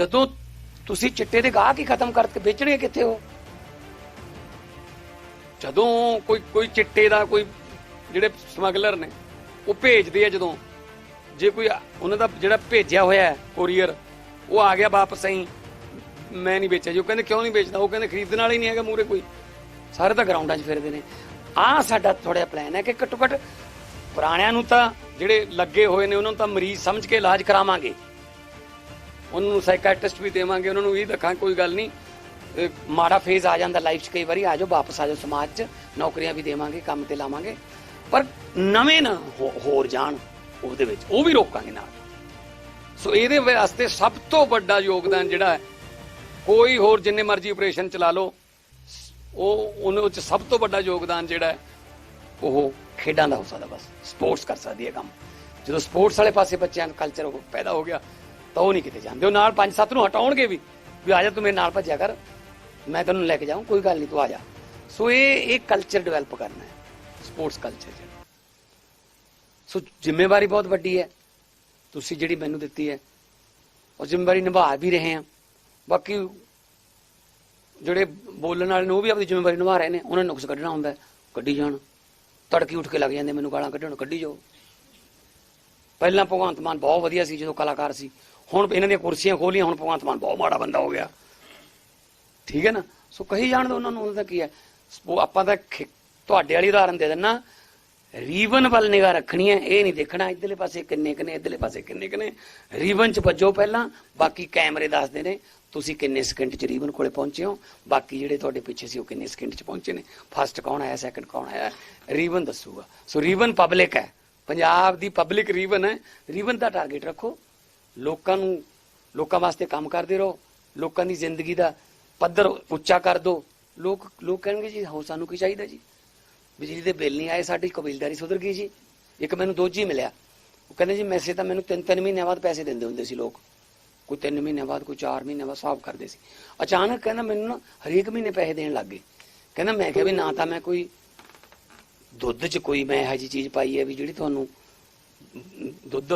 ਜਦੋਂ ਤੁਸੀਂ ਚਿੱਟੇ ਦੇ ਗਾਹਕ ਹੀ ਖਤਮ ਕਰਕੇ ਵੇਚਣੇ ਕਿੱਥੇ ਹੋ? ਜਦੋਂ ਕੋਈ ਕੋਈ ਚਿੱਟੇ ਦਾ ਕੋਈ ਜਿਹੜੇ ਸਮਗਲਰ ਨੇ, ਉਹ ਭੇਜਦੇ ਆ ਜਦੋਂ। ਜੇ ਕੋਈ ਉਹਨਾਂ ਦਾ ਜਿਹੜਾ ਭੇਜਿਆ ਹੋਇਆ ਕੋਰੀਅਰ, ਉਹ ਆ ਗਿਆ ਵਾਪਸ ਆਈ ਮੈਂ ਨਹੀਂ ਵੇਚਿਆ ਜੀ। ਉਹ ਕਹਿੰਦੇ, ਕਿਉਂ ਨਹੀਂ ਵੇਚਦਾ? ਉਹ ਕਹਿੰਦੇ, ਖਰੀਦਣ ਵਾਲਾ ਹੀ ਨਹੀਂ ਹੈਗਾ ਮੂਰੇ ਕੋਈ। ਸਾਰੇ ਤਾਂ ਗਰਾਊਂਡਾਂ 'ਚ ਫਿਰਦੇ ਨੇ। ਆਹ ਸਾਡਾ ਥੋੜਾ ਪਲਾਨ ਹੈ ਕਿ ਘੱਟੋ ਘੱਟ ਪੁਰਾਣਿਆਂ ਨੂੰ ਤਾਂ ਜਿਹੜੇ ਲੱਗੇ ਹੋਏ ਨੇ, ਉਹਨਾਂ ਨੂੰ ਤਾਂ ਮਰੀਜ਼ ਸਮਝ ਕੇ ਇਲਾਜ ਕਰਾਵਾਂਗੇ। ਉਹਨਾਂ ਨੂੰ ਸਾਈਕੈਟ੍ਰਿਸਟ ਵੀ ਦੇਵਾਂਗੇ, ਉਹਨਾਂ ਨੂੰ ਇਹ ਦੱਖਾਂ, ਕੋਈ ਗੱਲ ਨਹੀਂ। ਮਾੜਾ ਫੇਜ਼ ਆ ਜਾਂਦਾ ਲਾਈਫ 'ਚ ਕਈ ਵਾਰੀ, ਆ ਜਾਓ, ਵਾਪਸ ਆ ਜਾਓ ਸਮਾਜ 'ਚ, ਨੌਕਰੀਆਂ ਵੀ ਦੇਵਾਂਗੇ, ਕੰਮ ਤੇ ਲਾਵਾਂਗੇ। ਪਰ ਨਵੇਂ ਨਾ ਹੋ- ਹੋਰ ਜਾਣ ਉਹਦੇ ਵਿੱਚ, ਉਹ ਵੀ ਰੋਕਾਂਗੇ ਨਾਲ। ਸੋ ਇਹਦੇ ਵਾਸਤੇ ਸਭ ਤੋਂ ਵੱਡਾ ਯੋਗਦਾਨ ਜਿਹੜਾ ਹੈ, ਕੋਈ ਹੋਰ ਜਿੰਨੇ ਮਰਜ਼ੀ ਆਪਰੇਸ਼ਨ ਚਲਾ ਲਓ, ਉਹ, ਉਹਨੇ ਵਿੱਚ ਸਭ ਤੋਂ ਵੱਡਾ ਯੋਗਦਾਨ ਜਿਹੜਾ ਉਹ ਖੇਡਾਂ ਦਾ ਹੋ ਸਕਦਾ ਬਸ। ਸਪੋਰਟਸ ਕਰ ਸਕਦੀ ਹੈ ਕੰਮ। ਜਦੋਂ ਸਪੋਰਟਸ ਵਾਲੇ ਪਾਸੇ ਬੱਚਿਆਂ ਦਾ ਕਲਚਰ ਪੈਦਾ ਹੋ ਗਿਆ ਤਾਂ ਉਹ ਨਹੀਂ ਕਿਤੇ ਜਾਂਦੇ। ਉਹ ਨਾਲ ਪੰਜ ਸੱਤ ਨੂੰ ਹਟਾਉਣਗੇ ਵੀ ਵੀ ਆ ਜਾ ਤੂੰ ਮੇਰੇ ਨਾਲ ਭੱਜਿਆ ਕਰ। ਮੈਂ ਤੈਨੂੰ ਲੈ ਕੇ ਜਾਊਂ, ਕੋਈ ਗੱਲ ਨਹੀਂ, ਤੂੰ ਆ ਜਾ। ਸੋ ਇਹ ਇਹ ਕਲਚਰ ਡਿਵੈਲਪ ਕਰਨਾ ਹੈ ਸਪੋਰਟਸ ਕਲਚਰ ਜਿਹੜਾ ਸੋ ਜ਼ਿੰਮੇਵਾਰੀ ਬਹੁਤ ਵੱਡੀ ਹੈ। ਤੁਸੀਂ ਜਿਹੜੀ ਮੈਨੂੰ ਦਿੱਤੀ ਹੈ, ਉਹ ਜ਼ਿੰਮੇਵਾਰੀ ਨਿਭਾ ਵੀ ਰਹੇ ਹਾਂ। ਬਾਕੀ ਜਿਹੜੇ ਬੋਲਣ ਵਾਲੇ ਨੇ, ਉਹ ਵੀ ਆਪਣੀ ਜ਼ਿੰਮੇਵਾਰੀ ਨਿਭਾ ਰਹੇ ਨੇ। ਉਹਨਾਂ ਨੂੰ ਨੁਕਸ ਕੱਢਣਾ ਹੁੰਦਾ ਕੱਢੀ ਜਾਣ। ਤੜਕੀ ਉੱਠ ਕੇ ਲੱਗ ਜਾਂਦੇ, ਮੈਨੂੰ ਗਾਲਾਂ ਕੱਢਣ, ਕੱਢੀ ਜਾਓ। ਪਹਿਲਾਂ ਭਗਵੰਤ ਮਾਨ ਬਹੁਤ ਵਧੀਆ ਸੀ, ਜਦੋਂ ਕਲਾਕਾਰ ਸੀ। ਹੁਣ ਇਹਨਾਂ ਦੀਆਂ ਕੁਰਸੀਆਂ ਖੋਲੀਆਂ, ਹੁਣ ਭਗਵੰਤ ਮਾਨ ਬਹੁਤ ਮਾੜਾ ਬੰਦਾ ਹੋ ਗਿਆ। ਠੀਕ ਹੈ ਨਾ? ਸੋ ਕਹੀ ਜਾਣ ਦੋ ਉਹਨਾਂ ਨੂੰ, ਉਹਦਾ ਕੀ ਹੈ? ਸਪੋ- ਆਪਾਂ ਤਾਂ ਖੇ- ਤੁਹਾਡੇ ਵਾਲੀ ਉਦਾਹਰਨ ਦੇ ਦਿੰਨਾ। ਰੀਵਨ ਵੱਲ ਨਿਗਾਹ ਰੱਖਣੀ ਹੈ, ਇਹ ਨਹੀਂ ਦੇਖਣਾ, ਇਧਰਲੇ ਪਾਸੇ ਕਿੰਨੇ ਕਿੰਨੇ ਇਧਰਲੇ ਪਾਸੇ ਕਿੰਨੇ ਕਿੰਨੇ ਰੀਵਨ ਚ ਵੱਜੋ ਪਹਿਲਾਂ, ਬਾਕੀ ਕੈਮਰੇ ਦੱਸਦੇ ਨੇ, ਤੁਸੀਂ ਕਿੰਨੇ ਸਕਿੰਟ ਚ ਰੀਵਨ ਕੋਲੇ ਪਹੁੰਚੇ ਹੋ, ਬਾਕੀ ਜਿਹੜੇ ਤੁਹਾਡੇ ਪਿੱਛੇ ਸੀ ਉਹ ਕਿੰਨੇ ਸਕਿੰਟ ਚ ਪਹੁੰਚੇ ਨੇ। ਫਸਟ ਕੌਣ ਆਇਆ ਸੈਕੰਡ ਕੌਣ ਆਇਆ ਰੀਵਨ ਦੱਸੂਗਾ। ਸੋ ਰੀਵਨ ਪਬਲਿਕ ਹੈ, ਪੰਜਾਬ ਦੀ ਪਬਲਿਕ ਰੀਵਨ ਹੈ। ਰੀਵਨ ਦਾ ਟਾਰਗੇਟ ਰੱਖੋ। ਲੋਕਾਂ ਨੂੰ, ਲੋਕਾਂ ਵਾਸਤੇ ਕੰਮ ਕਰਦੇ ਰਹੋ, ਲੋਕਾਂ ਦੀ ਜ਼ਿੰਦਗੀ ਦਾ ਪੱਧਰ ਉੱਚਾ ਕਰ ਦਿਓ। ਲੋਕ ਲੋਕ ਕਹਿਣਗੇ ਜੀ, ਹੋ, ਸਾਨੂੰ ਕੀ ਚਾਹੀਦਾ ਜੀ? ਬਿਜਲੀ ਦੇ ਬਿੱਲ ਨਹੀਂ ਆਏ, ਸਾਡੀ ਕਬੀਲਦਾਰੀ ਸੁਧਰ ਗਈ ਜੀ। ਇੱਕ ਮੈਨੂੰ ਦੋਜੀ ਮਿਲਿਆ। ਉਹ ਕਹਿੰਦੇ ਜੀ ਮੈਸੇ ਤਾਂ ਮੈਨੂੰ ਤਿੰਨ ਤਿੰਨ ਮਹੀਨਿਆਂ ਬਾਅਦ ਪੈਸੇ ਦਿੰਦੇ ਹੁੰਦੇ ਸੀ ਲੋਕ। ਕੋਈ ਤਿੰਨ ਮਹੀਨਿਆਂ ਬਾਅਦ, ਕੋਈ 4 ਮਹੀਨਿਆਂ ਬਾਅਦ, ਹਿਸਾਬ ਕਰਦੇ ਸੀ। ਅਚਾਨਕ ਕਹਿੰਦਾ ਮੈਨੂੰ ਨਾ ਹਰੇਕ ਮਹੀਨੇ ਪੈਸੇ ਦੇਣ ਲੱਗ ਗਏ। ਕਹਿੰਦਾ ਮੈਂ ਕਿਹਾ ਵੀ ਨਾ ਤਾਂ ਮੈਂ ਕੋਈ ਦੁੱਧ 'ਚ ਕੋਈ ਮੈਂ ਇਹੋ ਜਿਹੀ ਚੀਜ਼ ਪਾਈ ਹੈ ਵੀ ਜਿਹੜੀ ਤੁਹਾਨੂੰ ਦੁੱਧ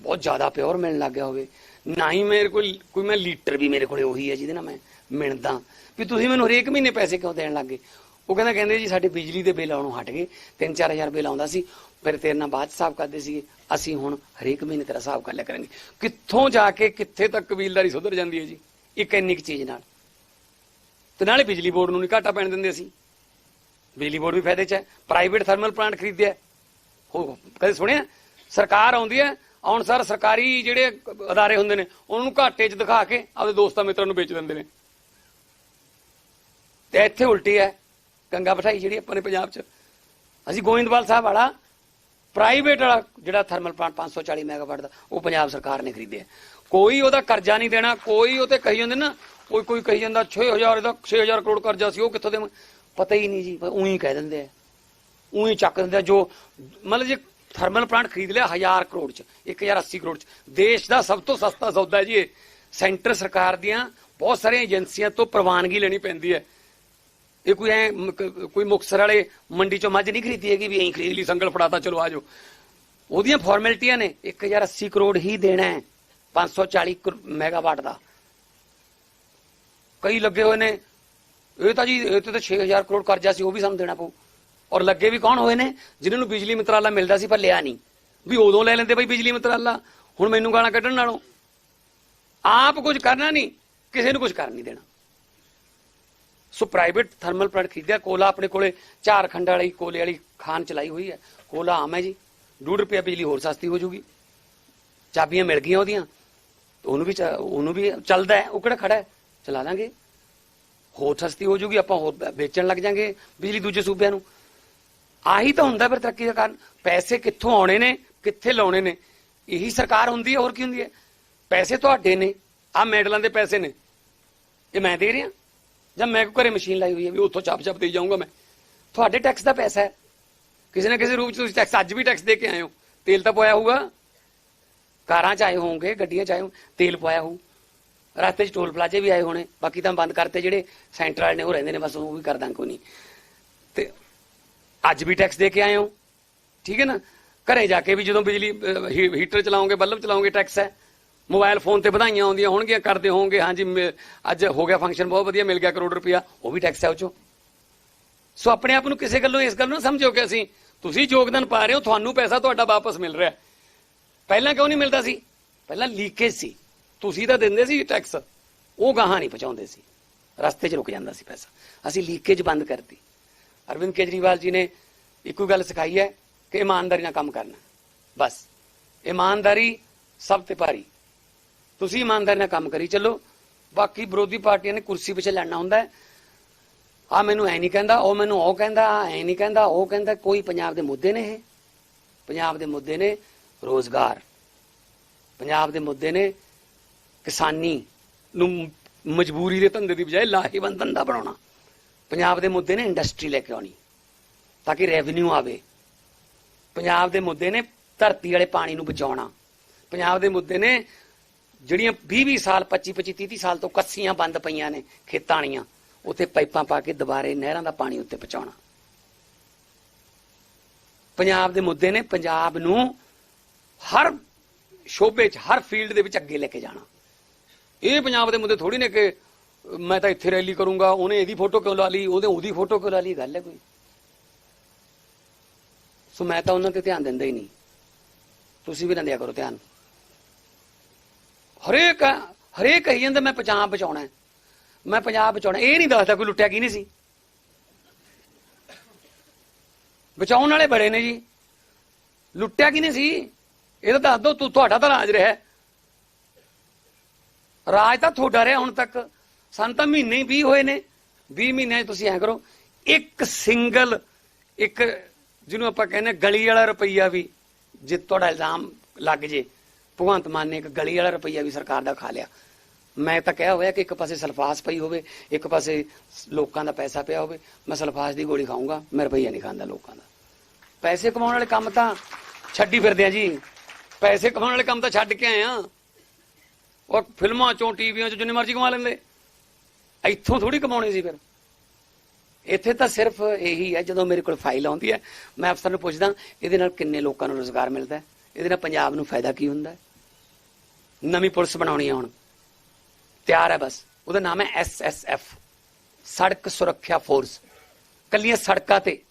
ਬਹੁਤ ਜ਼ਿਆਦਾ ਪਿਓਰ ਮਿਲਣ ਲੱਗ ਗਿਆ ਹੋਵੇ। ਨਾ ਹੀ ਮੇਰੇ ਕੋਲ ਕੋਈ ਮੈਂ ਲੀਟਰ ਵੀ ਮੇਰੇ ਕੋਲੇ ਉਹੀ ਹੈ ਜਿਹਦੇ ਨਾਲ ਮੈਂ ਮਿਣਦਾ ਵੀ ਤੁਸੀਂ ਮੈਨੂੰ ਹਰੇਕ ਮਹੀਨੇ ਪੈਸੇ ਕਿਉਂ ਦੇਣ ਲੱਗੇ ਉਹ ਕਹਿੰਦਾ, ਕਹਿੰਦੇ ਜੀ, ਸਾਡੇ ਬਿਜਲੀ ਦੇ ਬਿੱਲ ਆਉਣੋਂ ਹਟ ਗਏ। 3-4000 ਬਿੱਲ ਆਉਂਦਾ ਸੀ। ਫਿਰ ਤੇਰੇ ਨਾਲ ਬਾਅਦ 'ਚ ਹਿਸਾਬ ਕਰਦੇ ਸੀਗੇ। ਅਸੀਂ ਹੁਣ ਹਰੇਕ ਮਹੀਨੇ ਤੇਰਾ ਹਿਸਾਬ ਕਰ ਲਿਆ ਕਰਾਂਗੇ। ਕਿੱਥੋਂ ਜਾ ਕੇ ਕਿੱਥੇ ਤੱਕ ਕਬੀਲਦਾਰੀ ਸੁਧਰ ਜਾਂਦੀ ਹੈ ਜੀ? ਇੱਕ ਇੰਨੀ ਕੁ ਚੀਜ਼ ਨਾਲ। ਤੇ ਨਾਲੇ ਬਿਜਲੀ ਬੋਰਡ ਨੂੰ ਨਹੀਂ ਘਾਟਾ ਪੈਣ ਦਿੰਦੇ ਅਸੀਂ। ਬਿਜਲੀ ਬੋਰਡ ਵੀ ਫਾਇਦੇ 'ਚ ਹੈ। ਪ੍ਰਾਈਵੇਟ ਥਰਮਲ ਪਲਾਂਟ ਖਰੀਦਿਆ ਹੋ। ਕਦੇ ਸੁਣਿਆ? ਸਰਕਾਰ ਆਉਂਦੀ ਹੈ ਆਉਣ ਸਰ ਸਰਕਾਰੀ ਜਿਹੜੇ ਅਦਾਰੇ ਹੁੰਦੇ ਨੇ, ਉਹਨਾਂ ਨੂੰ ਘਾਟੇ 'ਚ ਦਿਖਾ ਕੇ ਆਪਦੇ ਦੋਸਤਾਂ ਮਿੱਤਰਾਂ ਨੂੰ ਵੇਚ ਦਿੰਦੇ ਨੇ। ਤੇ ਇੱਥੇ ਉਲਟੀ ਹੈ, ਗੰਗਾ ਬਿਠਾਈ ਜਿਹੜੀ ਆਪਾਂ ਨੇ ਪੰਜਾਬ 'ਚ। ਅਸੀਂ ਗੋਇੰਦਵਾਲ ਸਾਹਿਬ ਵਾਲਾ ਪ੍ਰਾਈਵੇਟ ਵਾਲਾ ਜਿਹੜਾ ਥਰਮਲ ਪਲਾਂਟ 540 ਮੈਗਾਵਾਟ ਦਾ, ਉਹ ਪੰਜਾਬ ਸਰਕਾਰ ਨੇ ਖਰੀਦਿਆ ਕੋਈ ਉਹਦਾ ਕਰਜ਼ਾ ਨਹੀਂ ਦੇਣਾ, ਕੋਈ ਉਹ ਤੇ ਕਹੀ ਜਾਂਦੇ ਨਾ ਕੋਈ ਕੋਈ ਕਹੀ ਜਾਂਦਾ 6000 ਦਾ 6000 ਕਰੋੜ ਕਰਜ਼ਾ ਸੀ, ਉਹ ਕਿੱਥੋਂ ਦੇ ਪਤਾ ਹੀ ਨਹੀਂ ਜੀ ਉਹੀ ਕਹਿ ਦਿੰਦੇ ਆ। ਉਹੀ ਚੱਕ ਦਿੰਦੇ ਜੋ ਮਤਲਬ ਜੇ ਥਰਮਲ ਪਲਾਂਟ ਖਰੀਦ ਲਿਆ 1000 ਕਰੋੜ ਚ 1080 ਕਰੋੜ ਚ। ਦੇਸ਼ ਦਾ ਸਭ ਤੋਂ ਸਸਤਾ ਸੌਦਾ ਜੀ ਇਹ। ਸੈਂਟਰ ਸਰਕਾਰ ਦੀਆਂ ਬਹੁਤ ਸਾਰੀਆਂ ਏਜੰਸੀਆਂ ਤੋਂ ਪ੍ਰਵਾਨਗੀ ਲੈਣੀ ਪੈਂਦੀ ਹੈ। ਇਹ ਕੋਈ ਐ ਕੋਈ ਮੁਕਸਰ ਵਾਲੇ ਮੰਡੀ ਚੋਂ ਮੱਝ ਨਹੀਂ ਖਰੀਦੀ ਹੈਗੀ ਵੀ ਐਂ ਖਰੀਦ ਲਈ, ਸੰਗਲ ਫੜਾਤਾ, ਚਲੋ ਆਜੋ ਉਹਦੀਆਂ ਫਾਰਮੈਲਿਟੀਆਂ ਨੇ 1080 ਕਰੋੜ ਹੀ ਦੇਣਾ ਹੈ 540 ਕਰੋ- ਮੈਗਾਵਾਟ ਦਾ। ਕਈ ਲੱਗੇ ਹੋਏ ਨੇ, ਇਹ ਤਾਂ ਜੀ, ਇਹ ਤੇ ਤਾਂ 6000 ਕਰੋੜ ਕਰਜ਼ਾ ਸੀ, ਉਹ ਵੀ ਸਾਨੂੰ ਦੇਣਾ ਪਊ। ਔਰ ਲੱਗੇ ਵੀ ਕੌਣ ਹੋਏ ਨੇ? ਜਿਨ੍ਹਾਂ ਨੂੰ ਬਿਜਲੀ ਮੰਤਰਾਲਾ ਮਿਲਦਾ ਸੀ ਪਰ ਲਿਆ ਨਹੀਂ। ਵੀ ਉਦੋਂ ਲੈ ਲੈਂਦੇ ਬਈ ਬਿਜਲੀ ਮੰਤਰਾਲਾ। ਹੁਣ ਮੈਨੂੰ ਗਾਲਾਂ ਕੱਢਣ ਨਾਲੋਂ। ਆਪ ਕੁਝ ਕਰਨਾ ਨਹੀਂ, ਕਿਸੇ ਨੂੰ ਕੁਝ ਕਰ ਨਹੀਂ ਦੇਣਾ। ਸੋ ਪ੍ਰਾਈਵੇਟ ਥਰਮਲ ਪਲਾਂਟ ਖਰੀਦਿਆ, ਕੋਲਾ ਆਪਣੇ ਕੋਲੇ ਝਾਰਖੰਡ ਵਾਲੀ, ਕੋਲੇ ਵਾਲੀ ਖਾਨ ਚਲਾਈ ਹੋਈ ਹੈ। ਕੋਲਾ ਆਮ ਹੈ ਜੀ। 2 ਰੁਪਏ ਬਿਜਲੀ ਹੋਰ ਸਸਤੀ ਹੋ ਜੂਗੀ। ਚਾਬੀਆਂ ਮਿਲ ਗਈਆਂ ਉਹਦੀਆਂ। ਉਹਨੂੰ ਵੀ ਚ- ਉਹਨੂੰ ਵੀ ਚੱਲਦਾ ਹੈ। ਉਹ ਕਿਹੜਾ ਖੜਾ ਹੈ? ਚਲਾ ਲਾਂਗੇ। ਹੋਰ ਸਸਤੀ ਹੋ ਜੂਗੀ, ਆਪਾਂ ਹੋਰ ਵੇਚਣ ਲੱਗ ਜਾਾਂਗੇ ਬਿਜਲੀ ਦੂਜੇ ਸੂਬਿਆਂ ਨੂੰ। ਆਹੀ ਤਾਂ ਹੁੰਦਾ ਫਿਰ ਤਰੱਕੀ ਦਾ ਕਾਰਨ। ਪੈਸੇ ਕਿੱਥੋਂ ਆਉਣੇ ਨੇ, ਕਿੱਥੇ ਲਾਉਣੇ ਨੇ? ਇਹੀ ਸਰਕਾਰ ਹੁੰਦੀ ਹੈ, ਹੋਰ ਕੀ ਹੁੰਦੀ ਹੈ? ਪੈਸੇ ਤੁਹਾਡੇ ਨੇ ਆ ਮੈਡਲਾਂ ਦੇ ਪੈਸੇ ਨੇ। ਇਹ ਮੈਂ ਦੇ ਰਿਹਾ। ਜਾਂ ਮੈਂ ਘਰੇ ਮਸ਼ੀਨ ਲਾਈ ਹੋਈ ਹੈ ਵੀ ਉੱਥੋਂ ਚੱਪ ਚਾਪ ਦੇ ਜਾਊਂਗਾ ਮੈਂ। ਤੁਹਾਡੇ ਟੈਕਸ ਦਾ ਪੈਸਾ ਹੈ। ਕਿਸੇ ਨਾ ਕਿਸੇ ਰੂਪ ਚ ਤੁਸੀਂ ਟੈਕਸ ਅੱਜ ਵੀ ਟੈਕਸ ਦੇ ਕੇ ਆਏ ਹੋ। ਤੇਲ ਤਾਂ ਪਾਇਆ ਹੋਊਗਾ। ਕਾਰਾਂ ਚ ਆਏ ਹੋਵੋਗੇ, ਗੱਡੀਆਂ ਚ ਆਏ ਹੋ ਤੇਲ ਪਾਇਆ ਹੋਊ। ਰਸਤੇ 'ਚ ਟੋਲ ਪਲਾਜ਼ੇ ਵੀ ਆਏ ਹੋਣੇ। ਬਾਕੀ ਤਾਂ ਬੰਦ ਕਰਤੇ ਜਿਹੜੇ ਸੈਂਟਰ ਵਾਲੇ ਨੇ, ਉਹ ਰਹਿੰਦੇ ਨੇ, ਬਸ ਉਹ ਵੀ ਕਰ ਦਾਂ ਕੋਈ ਨਹੀਂ। ਤੇ ਅੱਜ ਵੀ ਟੈਕਸ ਦੇ ਕੇ ਆਏ ਹੋ। ਠੀਕ ਹੈ ਨਾ? ਘਰੇ ਜਾ ਕੇ ਵੀ ਜਦੋਂ ਬਿਜਲੀ ਹੀਟਰ ਚਲਾਉਂਗੇ ਬੱਲਬ ਚਲਾਉਂਗੇ ਟੈਕਸ ਹੈ। ਮੋਬਾਈਲ ਫੋਨ ਤੇ ਵਧਾਈਆਂ ਆਉਂਦੀਆਂ ਹੋਣਗੀਆਂ, ਕਰਦੇ ਹੋਵੋਗੇ। ਹਾਂਜੀ, ਮੇ- ਅੱਜ ਹੋ ਗਿਆ ਫੰਕਸ਼ਨ ਬਹੁਤ ਵਧੀਆ, ਮਿਲ ਗਿਆ ਕਰੋੜ ਰੁਪਇਆ। ਉਹ ਵੀ ਟੈਕਸ ਹੈ ਉਹ ਚੋਂ। ਸੋ ਆਪਣੇ ਆਪ ਨੂੰ ਕਿਸੇ ਗੱਲੋਂ ਇਸ ਗੱਲ ਨੂੰ ਨਾ ਸਮਝੋ ਕਿ ਅਸੀਂ, ਤੁਸੀਂ ਯੋਗਦਾਨ ਪਾ ਰਹੇ ਹੋ, ਤੁਹਾਨੂੰ ਪੈਸਾ ਤੁਹਾਡਾ ਵਾਪਸ ਮਿਲ ਰਿਹਾ। ਪਹਿਲਾਂ ਕਿਉਂ ਨਹੀਂ ਮਿਲਦਾ ਸੀ? ਪਹਿਲਾਂ ਲੀਕੇਜ ਸੀ। ਤੁਸੀਂ ਤਾਂ ਦਿੰਦੇ ਸੀ ਟੈਕਸ ਉਹ ਗਾਹਾਂ ਨਹੀਂ ਪਹੁੰਚਾਉਂਦੇ ਸੀ। ਰਸਤੇ 'ਚ ਰੁਕ ਜਾਂਦਾ ਸੀ ਪੈਸਾ। ਅਸੀਂ ਲੀਕੇਜ ਬੰਦ ਕਰਤੀ। ਅਰਵਿੰਦ ਕੇਜਰੀਵਾਲ ਜੀ ਨੇ ਇੱਕੋ ਗੱਲ ਸਿਖਾਈ ਹੈ ਕਿ ਇਮਾਨਦਾਰੀ ਨਾਲ ਕੰਮ ਕਰਨਾ। ਬਸ। ਇਮਾਨਦਾਰੀ ਸਭ ਤੇ ਭਾਰੀ। ਤੁਸੀਂ ਇਮਾਨਦਾਰੀ ਨਾਲ ਕੰਮ ਕਰੀ ਚੱਲੋ। ਬਾਕੀ ਵਿਰੋਧੀ ਪਾਰਟੀਆਂ ਨੇ ਕੁਰਸੀ ਪਿੱਛੇ ਲੜਨਾ ਹੁੰਦਾ ਹੈ। ਆ ਮੈਨੂੰ ਐ ਨਹੀਂ ਕਹਿੰਦਾ, ਉਹ ਮੈਨੂੰ ਉਹ ਕਹਿੰਦਾ ਐ ਨਹੀਂ ਕਹਿੰਦਾ, ਉਹ ਕਹਿੰਦਾ, ਕੋਈ ਪੰਜਾਬ ਦੇ ਮੁੱਦੇ ਨੇ ਇਹ। ਪੰਜਾਬ ਦੇ ਮੁੱਦੇ ਨੇ ਰੋਜ਼ਗਾਰ। ਪੰਜਾਬ ਦੇ ਮੁੱਦੇ ਨੇ ਕਿਸਾਨੀ ਨੂੰ ਮਜਬੂਰੀ ਦੇ ਧੰਦੇ ਦੀ ਬਜਾਏ ਲਾਹੇਵੰਦ ਧੰਦਾ ਬਣਾਉਣਾ। ਪੰਜਾਬ ਦੇ ਮੁੱਦੇ ਨੇ ਇੰਡਸਟਰੀ ਲੈ ਕੇ ਆਉਣੀ, ਤਾਂ ਕਿ ਰੈਵਨਿਊ ਆਵੇ। ਪੰਜਾਬ ਦੇ ਮੁੱਦੇ ਨੇ ਧਰਤੀ ਵਾਲੇ ਪਾਣੀ ਨੂੰ ਬਚਾਉਣਾ। ਪੰਜਾਬ ਦੇ ਮੁੱਦੇ ਨੇ ਜਿਹੜੀਆਂ 20-20 ਸਾਲ 25-25 30 ਸਾਲ ਤੋਂ ਕੱਸੀਆਂ ਬੰਦ ਪਈਆਂ ਨੇ ਖੇਤਾਂ ਵਾਲੀਆਂ, ਉੱਥੇ ਪਾਈਪਾਂ ਪਾ ਕੇ ਦੁਬਾਰੇ ਨਹਿਰਾਂ ਦਾ ਪਾਣੀ ਉੱਤੇ ਪਹੁੰਚਾਉਣਾ। ਪੰਜਾਬ ਦੇ ਮੁੱਦੇ ਨੇ ਪੰਜਾਬ ਨੂੰ ਹਰ ਸ਼ੋਬੇ 'ਚ, ਹਰ ਫੀਲਡ ਦੇ ਵਿੱਚ ਅੱਗੇ ਲੈ ਕੇ ਜਾਣਾ। ਇਹ ਪੰਜਾਬ ਦੇ ਮੁੱਦੇ ਥੋੜੀ ਨੇ ਕਿ ਮੈਂ ਤਾਂ ਇੱਥੇ ਰੈਲੀ ਕਰੂੰਗਾ, ਉਹਨੇ ਇਹਦੀ ਫੋਟੋ ਕਿਉਂ ਲਾ ਲਈ? ਉਹਦੇ ਉਹਦੀ ਫੋਟੋ ਕਿਉਂ ਲਾ ਲਈ? ਗੱਲ ਹੈ ਕੋਈ? ਸੋ ਮੈਂ ਤਾਂ ਉਹਨਾਂ ਤੇ ਧਿਆਨ ਦਿੰਦਾ ਹੀ ਨਹੀਂ। ਤੁਸੀਂ ਵੀ ਨਾ ਦਿਆ ਕਰੋ ਧਿਆਨ। ਹਰੇਕ ਹਰੇਕ ਕਹੀ ਜਾਂਦਾ, ਮੈਂ ਪੰਜਾਬ ਬਚਾਉਣਾ ਮੈਂ ਪੰਜਾਬ ਬਚਾਉਣਾ ਇਹ ਨਹੀਂ ਦੱਸਦਾ ਕੋਈ ਲੁੱਟਿਆ ਕੀ ਨਹੀਂ ਸੀ। ਬਚਾਉਣ ਵਾਲੇ ਬੜੇ ਨੇ ਜੀ। ਲੁੱਟਿਆ ਕੀ ਨਹੀਂ ਸੀ? ਇਹ ਤਾਂ ਦੱਸ ਦੋ, ਤੂੰ, ਤੁਹਾਡਾ ਤਾਂ ਰਾਜ ਰਿਹਾ ਰਾਜ ਤਾਂ ਤੁਹਾਡਾ ਰਿਹਾ ਹੁਣ ਤੱਕ। ਸਾਨੂੰ ਤਾਂ ਮਹੀਨੇ ਹੀ 20 ਹੋਏ ਨੇ। 20 ਮਹੀਨਿਆਂ 'ਚ ਤੁਸੀਂ ਐ ਕਰੋ, ਇੱਕ ਸਿੰਗਲ, ਇੱਕ ਜਿਹਨੂੰ ਆਪਾਂ ਕਹਿੰਦੇ ਹਾਂ ਗਲੀ ਵਾਲਾ ਰੁਪਈਆ ਵੀ, ਜੇ ਤੁਹਾਡਾ ਇਲਜ਼ਾਮ ਲੱਗ ਜੇ, ਭਗਵੰਤ ਮਾਨ ਨੇ ਇੱਕ ਗਲੀ ਵਾਲਾ ਰੁਪਈਆ ਵੀ ਸਰਕਾਰ ਦਾ ਖਾ ਲਿਆ। ਮੈਂ ਤਾਂ ਕਿਹਾ ਹੋਇਆ ਕਿ ਇੱਕ ਪਾਸੇ ਸਲਫਾਸ ਪਈ ਹੋਵੇ, ਇੱਕ ਪਾਸੇ ਲੋਕਾਂ ਦਾ ਪੈਸਾ ਪਿਆ ਹੋਵੇ, ਮੈਂ ਸਲਫਾਸ ਦੀ ਗੋਲੀ ਖਾਊਂਗਾ, ਮੈਂ ਰੁਪਈਆ ਨਹੀਂ ਖਾਂਦਾ ਲੋਕਾਂ ਦਾ। ਪੈਸੇ ਕਮਾਉਣ ਵਾਲੇ ਕੰਮ ਤਾਂ ਛੱਡੀ ਫਿਰਦੇ ਆ ਜੀ। ਪੈਸੇ ਕਮਾਉਣ ਵਾਲੇ ਕੰਮ ਤਾਂ ਛੱਡ ਕੇ ਆਏ ਆ। ਉਹ ਫਿਲਮਾਂ ਚੋਂ, ਟੀਵੀਆਂ ਚੋਂ ਜਿੰਨੇ ਮਰਜ਼ੀ ਕਮਾ ਲੈਂਦੇ। ਇੱਥੋਂ ਥੋੜੀ ਕਮਾਉਣੀ ਸੀ ਫਿਰ। ਇੱਥੇ ਤਾਂ ਸਿਰਫ ਇਹੀ ਹੈ, ਜਦੋਂ ਮੇਰੇ ਕੋਲ ਫਾਈਲ ਆਉਂਦੀ ਹੈ, ਮੈਂ ਅਫਸਰ ਨੂੰ ਪੁੱਛਦਾ, ਇਹਦੇ ਨਾਲ ਕਿੰਨੇ ਲੋਕਾਂ ਨੂੰ ਰੋਜ਼ਗਾਰ ਮਿਲਦਾ ਹੈ? ਇਹਦੇ ਨਾਲ ਪੰਜਾਬ ਨੂੰ ਫਾਇਦਾ ਕੀ ਹੁੰਦਾ ਹੈ? ਨਵੀਂ ਪੁਲਿਸ ਬਣਾਉਣੀ ਹੈ ਹੁਣ। ਤਿਆਰ ਹੈ ਬਸ। ਉਹਦਾ ਨਾਮ ਹੈ ਐਸਐਸਐਫ ਸੜਕ ਸੁਰੱਖਿਆ ਫੋਰਸ। ਕੱਲੀਆਂ ਸੜਕਾਂ ਤੇ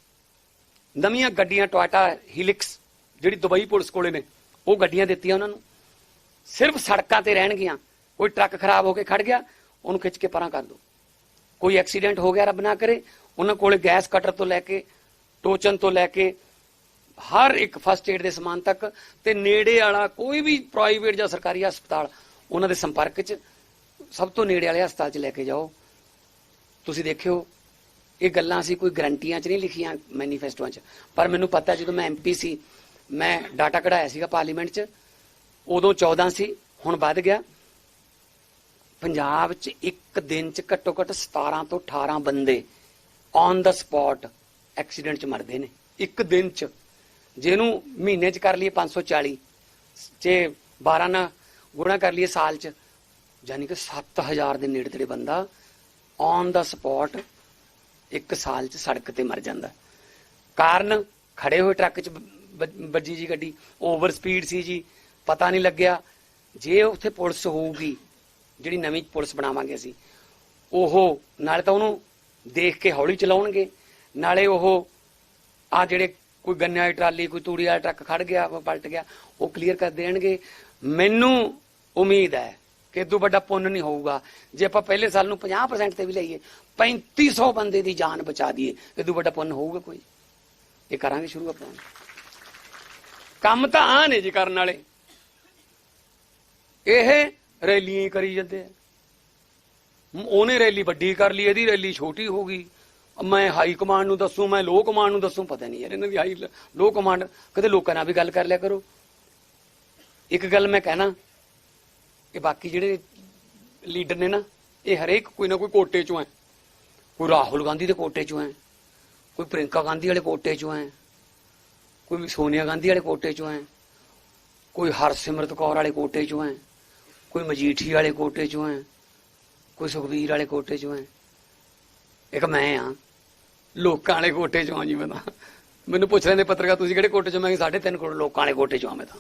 ਨਵੀਆਂ ਗੱਡੀਆਂ ਟੋਇਟਾ ਹਿਲਿਕਸ, ਜਿਹੜੀ ਦੁਬਈ ਪੁਲਿਸ ਕੋਲੇ ਨੇ, ਉਹ ਗੱਡੀਆਂ ਦਿੱਤੀਆਂ ਉਹਨਾਂ ਨੂੰ। ਸਿਰਫ ਸੜਕਾਂ ਤੇ ਰਹਿਣਗੀਆਂ। ਕੋਈ ਟਰੱਕ ਖਰਾਬ ਹੋ ਕੇ ਖੜ ਗਿਆ, ਉਹਨੂੰ ਖਿੱਚ ਕੇ ਪਰਾਂ ਕਰ ਦਿਓ ਕੋਈ ਐਕਸੀਡੈਂਟ ਹੋ ਗਿਆ ਰੱਬ ਨਾ ਕਰੇ, ਉਹਨਾਂ ਕੋਲੇ ਗੈਸ ਕਟਰ ਤੋਂ ਲੈ ਕੇ, ਟੋਚਨ ਤੋਂ ਲੈ ਕੇ, ਹਰ ਇੱਕ ਫਸਟ ਏਡ ਦੇ ਸਮਾਨ ਤੱਕ ਤੇ ਨੇੜੇ ਵਾਲਾ ਕੋਈ ਵੀ ਪ੍ਰਾਈਵੇਟ ਜਾਂ ਸਰਕਾਰੀ ਹਸਪਤਾਲ, ਉਹਨਾਂ ਦੇ ਸੰਪਰਕ 'ਚ ਸਭ ਤੋਂ ਨੇੜੇ ਵਾਲੇ ਹਸਪਤਾਲ 'ਚ ਲੈ ਕੇ ਜਾਓ। ਤੁਸੀਂ ਦੇਖਿਓ, ਇਹ ਗੱਲਾਂ ਅਸੀਂ ਕੋਈ ਗਰੰਟੀਆਂ 'ਚ ਨਹੀਂ ਲਿਖੀਆਂ ਮੈਨੀਫੈਸਟੋਆਂ 'ਚ, ਪਰ ਮੈਨੂੰ ਪਤਾ ਜਦੋਂ ਮੈਂ ਐਮਪੀ ਸੀ, ਮੈਂ ਡਾਟਾ ਕਢਾਇਆ ਸੀਗਾ ਪਾਰਲੀਮੈਂਟ 'ਚ, ਉਦੋਂ 14 ਸੀ, ਹੁਣ ਵੱਧ ਗਿਆ। ਪੰਜਾਬ 'ਚ ਇੱਕ ਦਿਨ 'ਚ ਘੱਟੋ ਘੱਟ 17 ਤੋਂ 18 ਬੰਦੇ ਔਨ ਦਾ ਸਪੌਟ ਐਕਸੀਡੈਂਟ 'ਚ ਮਰਦੇ ਨੇ। ਇੱਕ ਦਿਨ 'ਚ। ਜਿਹਨੂੰ ਮਹੀਨੇ 'ਚ ਕਰ ਲਈਏ 540 ਜੇ 12 ਨਾਲ ਗੁਣਾ ਕਰ ਲਈਏ ਸਾਲ 'ਚ, ਯਾਨੀ ਕਿ 7000 ਦੇ ਨੇੜੇ ਤੇੜੇ ਬੰਦਾ ਔਨ ਦਾ ਸਪੌਟ ਇੱਕ ਸਾਲ 'ਚ ਸੜਕ ਤੇ ਮਰ ਜਾਂਦਾ। ਕਾਰਨ ਖੜੇ ਹੋਏ ਟਰੱਕ ਚ ਵੱਜੀ ਜੀ ਗੱਡੀ, ਓਵਰ ਸਪੀਡ ਸੀ ਜੀ, ਪਤਾ ਨਹੀਂ ਲੱਗਿਆ। ਜੇ ਉੱਥੇ ਪੁਲਿਸ ਹੋਊਗੀ ਜਿਹੜੀ ਨਵੀਂ ਪੁਲਿਸ ਬਣਾਵਾਂਗੇ ਅਸੀਂ, ਉਹ ਨਾਲੇ ਤਾਂ ਉਹਨੂੰ ਦੇਖ ਕੇ ਹੌਲੀ ਚਲਾਉਣਗੇ। ਨਾਲੇ ਉਹ ਆ ਜਿਹੜੇ ਕੋਈ ਗੰਨੇ ਵਾਲੀ ਟਰਾਲੀ, ਕੋਈ ਤੂੜੀ ਵਾਲਾ ਟਰੱਕ ਖੜ ਗਿਆ, ਉਹ ਪਲਟ ਗਿਆ, ਉਹ ਕਲੀਅਰ ਕਰ ਦੇਣਗੇ। ਮੈਨੂੰ ਉਮੀਦ ਹੈ ਕਿ ਇਦੋਂ ਵੱਡਾ ਪੁੰਨ ਨਹੀਂ ਹੋਊਗਾ। ਜੇ ਆਪਾਂ ਪਹਿਲੇ ਸਾਲ ਨੂੰ 50% ਤੇ ਵੀ ਲਈਏ 3500 ਬੰਦੇ ਦੀ ਜਾਨ ਬਚਾ ਦਈਏ, ਇਦੋਂ ਵੱਡਾ ਪੁੰਨ ਹੋਊਗਾ ਕੋਈ। ਇਹ ਕਰਾਂਗੇ ਸ਼ੁਰੂ ਆਪਾਂ। ਕੰਮ ਤਾਂ ਆ ਨੇ ਜੀ ਕਰਨ ਵਾਲੇ। ਇਹ ਰੈਲੀਆਂ ਹੀ ਕਰੀ ਜਾਂਦੇ ਆ। ਉਹਨੇ ਰੈਲੀ ਵੱਡੀ ਕਰ ਲਈ, ਇਹਦੀ ਰੈਲੀ ਛੋਟੀ ਹੋ ਗਈ। ਮੈਂ ਹਾਈ ਕਮਾਂਡ ਨੂੰ ਦੱਸੂ, ਮੈਂ ਲੋ ਕਮਾਂਡ ਨੂੰ ਦੱਸੂ, ਪਤਾ ਨਹੀਂ ਯਾਰ, ਇਹਨਾਂ ਦੀ ਹਾਈ ਲੋ ਕਮਾਂਡ ਕਦੇ ਲੋਕਾਂ ਨਾਲ ਵੀ ਗੱਲ ਕਰ ਲਿਆ ਕਰੋ। ਇੱਕ ਗੱਲ ਮੈਂ ਕਹਿਣਾ, ਕਿ ਬਾਕੀ ਜਿਹੜੇ ਲੀਡਰ ਨੇ ਨਾ, ਇਹ ਹਰੇਕ ਕੋਈ ਨਾ ਕੋਈ ਕੋਟੇ ਚੋਂ ਹੈ। ਕੋਈ ਰਾਹੁਲ ਗਾਂਧੀ ਦੇ ਕੋਟੇ ਚੋਂ ਹੈ, ਕੋਈ ਪ੍ਰਿੰਕਾ ਗਾਂਧੀ ਵਾਲੇ ਕੋਟੇ ਚੋਂ ਹੈ, ਕੋਈ ਸੋਨੀਆ ਗਾਂਧੀ ਵਾਲੇ ਕੋਟੇ ਚੋਂ ਹੈ, ਕੋਈ ਹਰਸਿਮਰਤ ਕੌਰ ਵਾਲੇ ਕੋਟੇ ਚੋਂ ਹੈ। ਕੋਈ ਮਜੀਠੀ ਵਾਲੇ ਕੋਟੇ ਚੋਂ ਹੈ, ਕੋਈ ਸੁਖਬੀਰ ਵਾਲੇ ਕੋਟੇ ਚੋਂ ਹੈ। ਇੱਕ ਮੈਂ ਆ ਲੋਕਾਂ ਵਾਲੇ ਕੋਟੇ ਚੋਂ ਆ ਜੀ ਮੈਂ ਤਾਂ। ਮੈਨੂੰ ਪੁੱਛ ਰਹੇ ਨੇ ਪੱਤਰਕਾਰ, ਤੁਸੀਂ ਕਿਹੜੇ ਕੋਟੇ ਚੋਂ? ਮੈਂ ਸਾਢੇ ਤਿੰਨ ਕਰੋੜ ਲੋਕਾਂ ਵਾਲੇ ਕੋਟੇ ਚੋਂ ਆ ਮੈਂ ਤਾਂ।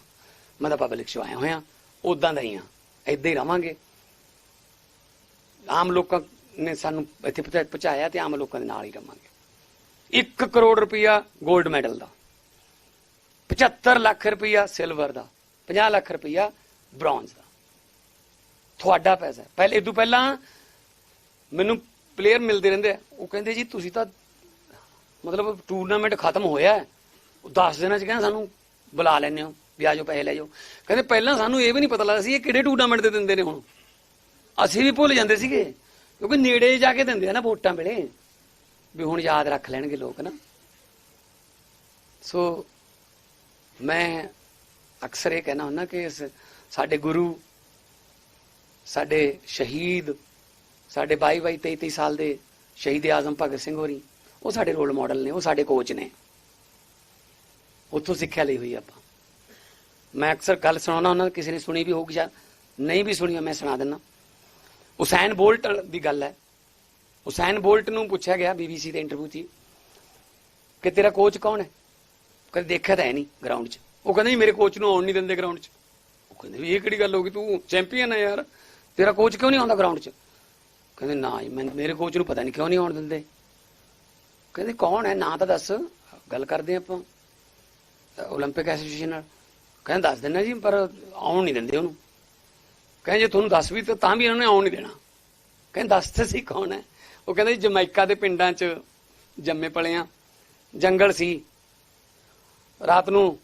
ਮੈਂ ਤਾਂ ਪਬਲਿਕ ਚੋਂ ਆਇਆ ਹੋਇਆ ਉਦਾਂ ਦਾ ਹੀ ਆ ਏਦਾਂ ਹੀ ਰਵਾਂਗੇ। ਆਮ ਲੋਕਾਂ ਨੇ ਸਾਨੂੰ ਇੱਥੇ ਪਹੁੰਚਾ- ਪਹੁੰਚਾਇਆ ਤੇ ਆਮ ਲੋਕਾਂ ਦੇ ਨਾਲ ਹੀ ਰਵਾਂਗੇ। 1 ਕਰੋੜ ਰੁਪਇਆ 골ਡ ਮੈਡਲ ਦਾ। 75 ਲੱਖ ਰੁਪਇਆ ਸਿਲਵਰ ਦਾ। 50 ਲੱਖ ਰੁਪਇਆ ਬ੍ਰੌਂਜ਼ ਦਾ। ਤੁਹਾਡਾ ਪੈਸਾ ਹੈ। ਪਹਿਲੇ ਇਦੋਂ ਪਹਿਲਾਂ ਮੈਨੂੰ ਪਲੇਅਰ ਮਿਲਦੇ ਰਹਿੰਦੇ ਉਹ ਕਹਿੰਦੇ, ਜੀ, ਤੁਸੀਂ ਤਾਂ ਮਤਲਬ ਟੂਰਨਾਮੈਂਟ ਖਤਮ ਹੋਇਆ ਉਹ 10 ਦਿਨਾਂ ਚ ਕਹਿੰਦਾ ਸਾਨੂੰ ਬੁਲਾ ਲੈਣੇ ਹੋ, ਵੀ ਆਜੋ ਪੈਸੇ ਲੈ ਜਾਓ। ਕਹਿੰਦੇ, ਪਹਿਲਾਂ ਸਾਨੂੰ ਇਹ ਵੀ ਨਹੀਂ ਪਤਾ ਲੱਗਦਾ ਸੀ ਇਹ ਕਿਹੜੇ ਟੂਰਨਾਮੈਂਟ ਦੇ ਦਿੰਦੇ ਨੇ ਹੁਣ। ਅਸੀਂ ਵੀ ਭੁੱਲ ਜਾਂਦੇ ਸੀਗੇ, ਕਿਉਂਕਿ ਨੇੜੇ ਜਾ ਕੇ ਦਿੰਦੇ ਆ ਨਾ ਵੋਟਾਂ ਵੇਲੇ। ਵੀ ਹੁਣ ਯਾਦ ਰੱਖ ਲੈਣਗੇ ਲੋਕ ਨਾ। ਸੋ ਮੈਂ ਅਕਸਰ ਇਹ ਕਹਿਣਾ ਹੁੰਦਾ ਕਿ ਇਸ ਸਾਡੇ ਗੁਰੂ ਸਾਡੇ ਸ਼ਹੀਦ, ਸਾਡੇ 22 22 23 23 ਸਾਲ ਦੇ ਸ਼ਹੀਦ ਆਜ਼ਮ ਭਗਤ ਸਿੰਘ ਹੋਰੀ, ਉਹ ਸਾਡੇ ਰੋਲ ਮਾਡਲ ਨੇ, ਉਹ ਸਾਡੇ ਕੋਚ ਨੇ। ਉੱਥੋਂ ਸਿੱਖਿਆ ਲਈ ਹੋਈ ਆਪਾਂ। ਮੈਂ ਅਕਸਰ ਗੱਲ ਸੁਣਾਉਣਾ ਉਹਨਾਂ ਕਿਸੇ ਨੇ ਸੁਣੀ ਵੀ ਹੋਊਗੀ ਜਾਂ ਨਹੀਂ ਵੀ ਸੁਣੀ ਮੈਂ ਸੁਣਾ ਦਿੰਦਾ। ਹੁਸੈਨ ਬੋਲਟ ਦੀ ਗੱਲ ਹੈ। ਹੁਸੈਨ ਬੋਲਟ ਨੂੰ ਪੁੱਛਿਆ ਗਿਆ ਬੀਬੀਸੀ ਦੇ ਇੰਟਰਵਿਊ 'ਚ ਕਿ ਤੇਰਾ ਕੋਚ ਕੌਣ ਹੈ? ਕਦੇ ਦੇਖਿਆ ਤਾਂ ਹੈ ਨਹੀਂ ਗਰਾਊਂਡ 'ਚ। ਉਹ ਕਹਿੰਦਾ ਜੀ, ਮੇਰੇ ਕੋਚ ਨੂੰ ਆਉਣ ਨਹੀਂ ਦਿੰਦੇ ਗਰਾਊਂਡ 'ਚ। ਉਹ ਕਹਿੰਦੇ ਵੀ ਇਹ ਕਿਹੜੀ ਗੱਲ ਹੋ ਗਈ? ਤੂੰ ਚੈਂਪੀਅਨ ਹੈ ਯਾਰ। ਤੇਰਾ ਕੋਚ ਕਿਉਂ ਨਹੀਂ ਆਉਂਦਾ ਗਰਾਊਂਡ 'ਚ ਕਹਿੰਦੇ ਨਾ ਜੀ ਮੈਂ ਮੇਰੇ ਕੋਚ ਨੂੰ ਪਤਾ ਨਹੀਂ ਕਿਉਂ ਨਹੀਂ ਆਉਣ ਦਿੰਦੇ ਕਹਿੰਦੇ ਕੌਣ ਹੈ ਨਾਂ ਤਾਂ ਦੱਸ ਗੱਲ ਕਰਦੇ ਆਪਾਂ 올림픽 ਐਸੋਸੀਏਸ਼ਨ ਨਾਲ ਕਹਿੰਦੇ ਦੱਸ ਦਿੰਨਾ ਜੀ ਪਰ ਆਉਣ ਨਹੀਂ ਦਿੰਦੇ ਉਹਨੂੰ ਕਹਿੰਦੇ ਜੇ ਤੁਹਾਨੂੰ ਦੱਸ ਵੀ ਤਾਂ ਤਾਂ ਵੀ ਇਹਨਾਂ ਨੇ ਆਉਣ ਨਹੀਂ ਦੇਣਾ ਕਹਿੰਦੇ ਦੱਸ ਤਾਂ ਸੀ ਕੌਣ ਹੈ ਉਹ ਕਹਿੰਦੇ ਜੀ ਜਮੈਕਾ ਦੇ ਪਿੰਡਾਂ 'ਚ ਜੰਮੇ ਪਲੇ ਆ ਜੰਗਲ ਸੀ ਰਾਤ ਨੂੰ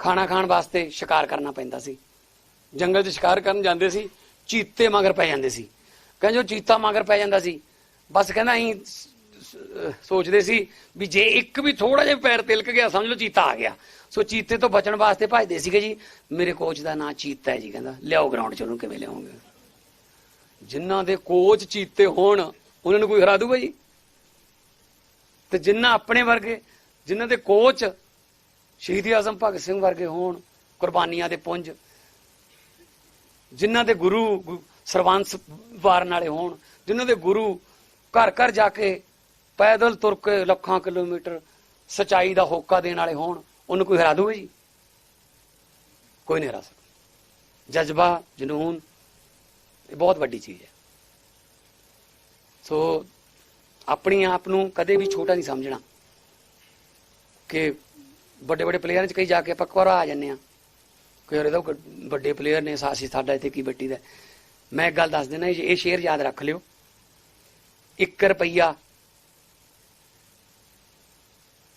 ਖਾਣਾ ਖਾਣ ਵਾਸਤੇ ਸ਼ਿਕਾਰ ਕਰਨਾ ਪੈਂਦਾ ਸੀ ਜੰਗਲ 'ਚ ਸ਼ਿਕਾਰ ਕਰਨ ਜਾਂਦੇ ਸੀ, ਚੀਤੇ ਮਗਰ ਪੈ ਜਾਂਦੇ ਸੀ। ਕਹਿੰਦੇ ਉਹ ਚੀਤਾ ਮਗਰ ਪੈ ਜਾਂਦਾ ਸੀ। ਬਸ ਕਹਿੰਦਾ ਅਸੀਂ ਸੋਚਦੇ ਸੀ ਵੀ ਜੇ ਇੱਕ ਵੀ ਥੋੜਾ ਜਿਹਾ ਪੈਰ ਤਿਲਕ ਗਿਆ, ਸਮਝ ਲਓ ਚੀਤਾ ਆ ਗਿਆ। ਸੋ ਚੀਤੇ ਤੋਂ ਬਚਣ ਵਾਸਤੇ ਭੱਜਦੇ ਸੀਗੇ ਜੀ। ਮੇਰੇ ਕੋਚ ਦਾ ਨਾਂ ਚੀਤਾ ਹੈ ਜੀ ਕਹਿੰਦਾ। ਲਿਆਓ ਗਰਾਊਂਡ 'ਚ ਉਹਨੂੰ, ਕਿਵੇਂ ਲਿਆਉਂਗੇ ਜਿਨ੍ਹਾਂ ਦੇ ਕੋਚ ਚੀਤੇ ਹੋਣ, ਉਹਨਾਂ ਨੂੰ ਕੋਈ ਹਰਾ ਦੂਗਾ ਜੀ? ਤੇ ਜਿਨ੍ਹਾਂ ਆਪਣੇ ਵਰਗੇ, ਜਿਨ੍ਹਾਂ ਦੇ ਕੋਚ ਸ਼ਹੀਦ ਆਜ਼ਮ ਭਗਤ ਸਿੰਘ ਵਰਗੇ ਹੋਣ, ਕੁਰਬਾਨੀਆਂ ਦੇ ਪੁੰਜ ਜਿਨ੍ਹਾਂ ਦੇ ਗੁਰੂ ਗੁ- ਸਰਬੰਸ ਵਾਰਨ ਵਾਲੇ ਹੋਣ, ਜਿਨ੍ਹਾਂ ਦੇ ਗੁਰੂ ਘਰ ਘਰ ਜਾ ਕੇ ਪੈਦਲ ਤੁਰ ਕੇ ਲੱਖਾਂ ਕਿਲੋਮੀਟਰ ਸਚਾਈ ਦਾ ਹੋਕਾ ਦੇਣ ਵਾਲੇ ਹੋਣ, ਉਹਨੂੰ ਕੋਈ ਹਰਾ ਦੂਗਾ ਜੀ? ਕੋਈ ਨਹੀਂ ਹਰਾ ਸਕਦਾ। ਜਜ਼ਬਾ, ਜਨੂਨ, ਇਹ ਬਹੁਤ ਵੱਡੀ ਚੀਜ਼ ਹੈ। ਸੋ ਆਪਣੀ ਆਪ ਨੂੰ ਕਦੇ ਵੀ ਛੋਟਾ ਨਹੀਂ ਸਮਝਣਾ ਕਿ ਵੱਡੇ ਵੱਡੇ ਪਲੇਅਰਾਂ 'ਚ ਕਈ ਜਾ ਕੇ ਆਪਾਂ ਕੋਰਾ ਆ ਜੰਨੇ ਆ ਕੋਈ ਯਾਰ ਇਹਦਾ ਵੱਡੇ ਪਲੇਅਰ ਨੇ, ਸਾਸੀ ਸਾਡਾ ਇੱਥੇ ਕੀ ਬੱਟੀ ਦਾ। ਮੈਂ ਇੱਕ ਗੱਲ ਦੱਸ ਦਿੰਦਾ ਇਹ ਸ਼ੇਅਰ ਯਾਦ ਰੱਖ ਲਿਓ। 1 ਰੁਪਈਆ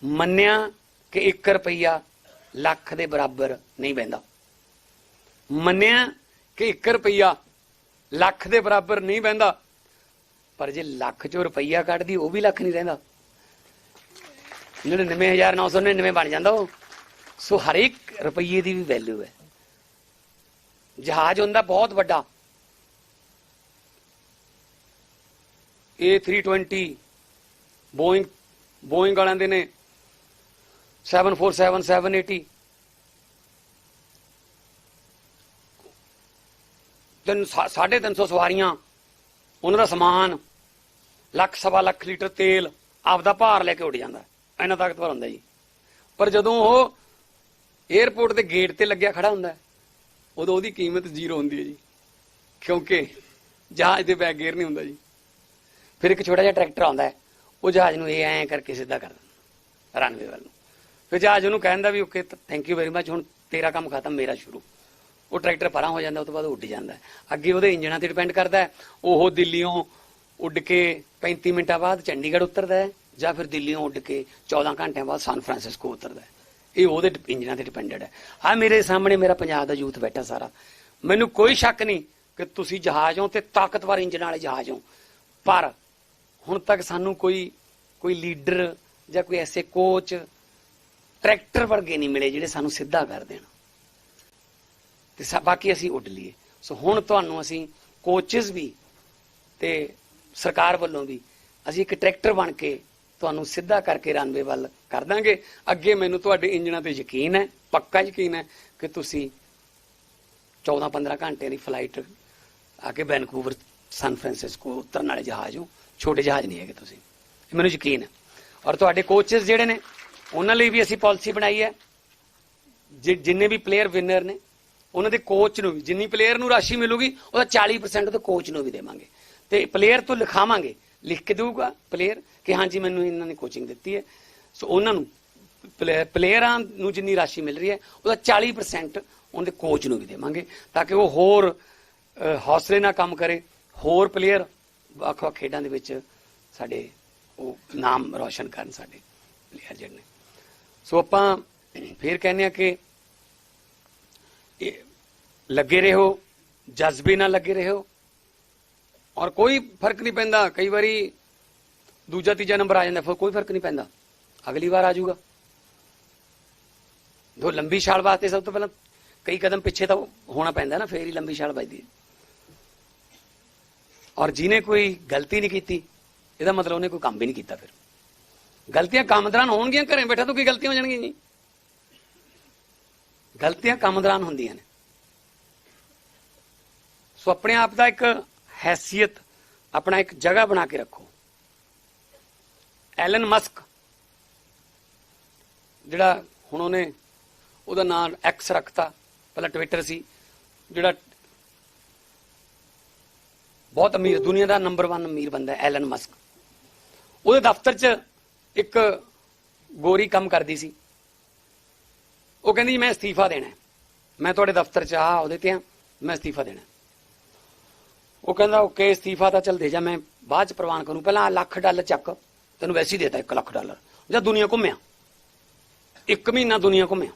ਮੰਨਿਆ ਕਿ 1 ਰੁਪਈਆ ਲੱਖ ਦੇ ਬਰਾਬਰ ਨਹੀਂ ਬੈਂਦਾ ਮੰਨਿਆ ਕਿ 1 ਰੁਪਈਆ ਲੱਖ ਦੇ ਬਰਾਬਰ ਨਹੀਂ ਬੈਂਦਾ ਪਰ ਜੇ ਲੱਖ ਚੋਂ ਰੁਪਈਆ ਕੱਢਦੀ, ਉਹ ਵੀ ਲੱਖ ਨਹੀਂ ਰਹਿੰਦਾ। 99999 ਬਣ ਜਾਂਦਾ ਉਹ। ਸੋ ਹਰ ਇੱਕ ਰੁਪਈਏ ਦੀ ਵੀ ਵੈਲਿਊ ਹੈ। ਜਹਾਜ਼ ਹੁੰਦਾ ਬਹੁਤ ਵੱਡਾ। A320 ਬੋਇੰਗ ਬੋਇੰਗ ਵਾਲਿਆਂ ਦੇ ਨੇ। 747 780 ਤਿੰਨ ਸਾ- ਸਾਢੇ ਤਿੰਨ ਸੌ ਸਵਾਰੀਆਂ, ਉਹਨਾਂ ਦਾ ਸਮਾਨ, ਲੱਖ, ਸਵਾ ਲੱਖ ਲੀਟਰ ਤੇਲ ਆਪਦਾ ਭਾਰ ਲੈ ਕੇ ਉੱਡ ਜਾਂਦਾ। ਇੰਨਾ ਤਾਕਤਵਰ ਹੁੰਦਾ ਜੀ। ਪਰ ਜਦੋਂ ਉਹ 에어ਪੋਰਟ ਦੇ ਗੇਟ ਤੇ ਲੱਗਿਆ ਖੜਾ ਹੁੰਦਾ ਉਦੋਂ ਉਹਦੀ ਕੀਮਤ ਜ਼ੀਰੋ ਹੁੰਦੀ ਹੈ ਜੀ। ਕਿਉਂਕਿ ਜਹਾਜ਼ ਦੇ ਬੈਕ ਗੇਅਰ ਨਹੀਂ ਹੁੰਦਾ ਜੀ। ਫਿਰ ਇੱਕ ਛੋਟਾ ਜਿਹਾ ਟਰੈਕਟਰ ਆਉਂਦਾ ਹੈ, ਉਹ ਜਹਾਜ਼ ਨੂੰ ਇਹ ਐਂ ਕਰਕੇ ਸਿੱਧਾ ਕਰ ਦਿੰਦਾ ਰਨਵੇ ਵੱਲ ਨੂੰ। ਫਿਰ ਜਹਾਜ਼ ਉਹਨੂੰ ਕਹਿੰਦਾ ਵੀ okay thank you very much ਹੁਣ ਤੇਰਾ ਕੰਮ ਖਤਮ, ਮੇਰਾ ਸ਼ੁਰੂ। ਉਹ ਟਰੈਕਟਰ ਪਰਾਂ ਹੋ ਜਾਂਦਾ ਉਸ ਤੋਂ ਬਾਅਦ ਉਹ ਉੱਡ ਜਾਂਦਾ ਅੱਗੇ ਉਹਦੇ ਇੰਜਣਾਂ ਤੇ ਡਿਪੈਂਡ ਕਰਦਾ ਹੈ, ਉਹ ਦਿੱਲੀੋਂ ਉੱਡ ਕੇ 35 ਮਿੰਟਾਂ ਬਾਅਦ ਚੰਡੀਗੜ੍ਹ ਉਤਰਦਾ ਹੈ ਜਾਂ ਫਿਰ ਦਿੱਲੀੋਂ ਉੱਡ ਕੇ 14 ਘੰਟਿਆਂ ਬਾਅਦ ਸਾਨ ਫਰਾਂਸਿਸਕੋ ਉਤਰਦਾ ਹੈ। ਇਹ ਉਹਦੇ ਇੰਜਨਾਂ ਤੇ ਡਿਪੈਂਡਡ ਹੈ। ਆ ਮੇਰੇ ਸਾਹਮਣੇ ਮੇਰਾ ਪੰਜਾਬ ਦਾ ਯੂਥ ਬੈਠਾ ਸਾਰਾ। ਮੈਨੂੰ ਕੋਈ ਸ਼ੱਕ ਨਹੀਂ ਕਿ ਤੁਸੀਂ ਜਹਾਜ਼ ਹੋ ਤੇ ਤਾਕਤਵਰ ਇੰਜਣ ਵਾਲੇ ਜਹਾਜ਼ ਹੋ। ਪਰ ਹੁਣ ਤੱਕ ਸਾਨੂੰ ਕੋਈ ਕੋਈ ਲੀਡਰ ਜਾਂ ਕੋਈ ਐਸੇ ਕੋਚ ਟਰੈਕਟਰ ਵਰਗੇ ਨਹੀਂ ਮਿਲੇ ਜਿਹੜੇ ਸਾਨੂੰ ਸਿੱਧਾ ਕਰ ਦੇਣ। ਤੇ ਸਾ- ਬਾਕੀ ਅਸੀਂ ਉੱਡ ਲਈਏ। ਸੋ ਹੁਣ ਤੁਹਾਨੂੰ ਅਸੀਂ ਕੋਚਸ ਵੀ ਤੇ ਸਰਕਾਰ ਵੱਲੋਂ ਵੀ ਅਸੀਂ ਇੱਕ ਟਰੈਕਟਰ ਬਣ ਕੇ ਤੁਹਾਨੂੰ ਸਿੱਧਾ ਕਰਕੇ ਰਨਵੇ ਵੱਲ ਕਰ ਦਾਂਗੇ। ਅੱਗੇ ਮੈਨੂੰ ਤੁਹਾਡੇ ਇੰਜਣਾਂ ਤੇ ਯਕੀਨ ਹੈ, ਪੱਕਾ ਯਕੀਨ ਹੈ ਕਿ ਤੁਸੀਂ 14-15 ਘੰਟੇ ਦੀ ਫਲਾਈਟ ਆ ਕੇ ਵੈਨਕੂਵਰ ਸਨ ਫਰਾਂਸਿਸਕੋ ਉਤਰਨ ਵਾਲੇ ਜਹਾਜ਼ ਹੋ ਛੋਟੇ ਜਹਾਜ਼ ਨਹੀਂ ਹੈਗੇ ਤੁਸੀਂ। ਮੈਨੂੰ ਯਕੀਨ ਹੈ। ਔਰ ਤੁਹਾਡੇ ਕੋਚਸ ਜਿਹੜੇ ਨੇ, ਉਹਨਾਂ ਲਈ ਵੀ ਅਸੀਂ ਪਾਲਿਸੀ ਬਣਾਈ ਹੈ। ਜਿ- ਜਿੰਨੇ ਵੀ ਪਲੇਅਰ ਵਿਨਰ ਨੇ, ਉਹਨਾਂ ਦੇ ਕੋਚ ਨੂੰ ਵੀ, ਜਿੰਨੀ ਪਲੇਅਰ ਨੂੰ ਰਾਸ਼ੀ ਮਿਲੂਗੀ, ਉਹਦਾ 40% ਤੇ ਕੋਚ ਨੂੰ ਵੀ ਦੇਵਾਂਗੇ। ਤੇ ਪਲੇਅਰ ਤੋਂ ਲਿਖਾਵਾਂਗੇ ਲਿਖ ਕੇ ਦੇਊਗਾ ਪਲੇਅਰ ਕਿ ਹਾਂਜੀ ਮੈਨੂੰ ਇਹਨਾਂ ਨੇ ਕੋਚਿੰਗ ਦਿੱਤੀ ਹੈ। ਸੋ ਉਹਨਾਂ ਨੂੰ ਪਲੇ- ਪਲੇਅਰਾਂ ਨੂੰ ਜਿੰਨੀ ਰਾਸ਼ੀ ਮਿਲ ਰਹੀ ਹੈ, ਉਹਦਾ 40% ਉਹਦੇ ਕੋਚ ਨੂੰ ਵੀ ਦੇਵਾਂਗੇ ਤਾਂ ਕਿ ਉਹ ਹੋਰ ਹੌਸਲੇ ਨਾਲ ਕੰਮ ਕਰੇ, ਹੋਰ ਪਲੇਅਰ ਵੱਖ-ਵੱਖ ਖੇਡਾਂ ਦੇ ਵਿੱਚ ਸਾਡੇ ਉਹ ਨਾਮ ਰੌਸ਼ਨ ਕਰਨ ਸਾਡੇ ਪਲੇਅਰ ਜਿਹੜੇ ਨੇ। ਸੋ ਆਪਾਂ ਫੇਰ ਕਹਿੰਦੇ ਆ ਕਿ ਇਹ ਲੱਗੇ ਰਹੋ, ਜਜ਼ਬੇ ਨਾਲ ਲੱਗੇ ਰਹੋ ਔਰ ਕੋਈ ਫ਼ਰਕ ਨਹੀਂ ਪੈਂਦਾ। ਕਈ ਵਾਰੀ ਦੂਜਾ, ਤੀਜਾ ਨੰਬਰ ਆ ਜਾਂਦਾ, ਫਿਰ ਕੋਈ ਫ਼ਰਕ ਨਹੀਂ ਪੈਂਦਾ। ਅਗਲੀ ਵਾਰ ਆ ਜਾਊਗਾ। ਦੋ ਲੰਬੀ ਛਾਲ ਵਾਸਤੇ ਸਭ ਤੋਂ ਪਹਿਲਾਂ ਕਈ ਕਦਮ ਪਿੱਛੇ ਤਾਂ ਹੋਣਾ ਪੈਂਦਾ ਨਾ, ਫੇਰ ਹੀ ਲੰਬੀ ਛਾਲ ਵੱਜਦੀ ਹੈ। ਔਰ ਜਿਹਨੇ ਕੋਈ ਗਲਤੀ ਨਹੀਂ ਕੀਤੀ, ਇਹਦਾ ਮਤਲਬ ਉਹਨੇ ਕੋਈ ਕੰਮ ਵੀ ਨਹੀਂ ਕੀਤਾ ਫਿਰ। ਗਲਤੀਆਂ ਕੰਮ ਦੌਰਾਨ ਹੋਣਗੀਆਂ, ਘਰੇ ਬੈਠਾ ਤੋਂ ਕੀ ਗਲਤੀਆਂ ਹੋ ਜਾਣਗੀਆਂ ਜੀ। ਗਲਤੀਆਂ ਕੰਮ ਦੌਰਾਨ ਹੁੰਦੀਆਂ ਨੇ। ਸੋ ਆਪਣੇ ਆਪ ਦਾ ਇੱਕ ਹੈਸੀਅਤ ਆਪਣਾ ਇੱਕ ਜਗ੍ਹਾ ਬਣਾ ਕੇ ਰੱਖੋ ਐਲਨ ਮਸਕ ਜਿਹੜਾ ਹੁਣ ਉਹਨੇ ਉਹਦਾ ਨਾਮ ਐਕਸ ਰੱਖਤਾ ਪਹਿਲਾਂ ਟਵਿੱਟਰ ਸੀ ਜਿਹੜਾ ਬਹੁਤ ਅਮੀਰ ਦੁਨੀਆ ਦਾ ਨੰਬਰ 1 ਅਮੀਰ ਬੰਦਾ ਹੈ ਐਲਨ ਮਸਕ ਉਹਦੇ ਦਫ਼ਤਰ 'ਚ ਇੱਕ ਗੋਰੀ ਕੰਮ ਕਰਦੀ ਸੀ ਉਹ ਕਹਿੰਦੀ ਜੀ, ਮੈਂ ਅਸਤੀਫਾ ਦੇਣਾ ਮੈਂ ਤੁਹਾਡੇ ਦਫ਼ਤਰ 'ਚ ਆ ਉਹਦੇ ਤੇ ਆ ਮੈਂ ਅਸਤੀਫਾ ਦੇਣਾ ਉਹ ਕਹਿੰਦਾ, ਓਕੇ, ਅਸਤੀਫਾ ਤਾਂ ਚੱਲ ਦੇ ਜਾ, ਮੈਂ ਬਾਅਦ ਚ ਪ੍ਰਵਾਨ ਕਰੂੰ। ਪਹਿਲਾਂ ਲੱਖ ਡਾਲਰ ਚੱਕ, ਤੈਨੂੰ ਵੈਸੇ ਹੀ ਦੇਤਾ 1 ਲੱਖ ਡਾਲਰ। ਜਾਂ ਦੁਨੀਆ ਘੁੰਮਿਆ। ਇੱਕ ਮਹੀਨਾ ਦੁਨੀਆ ਘੁੰਮਿਆ।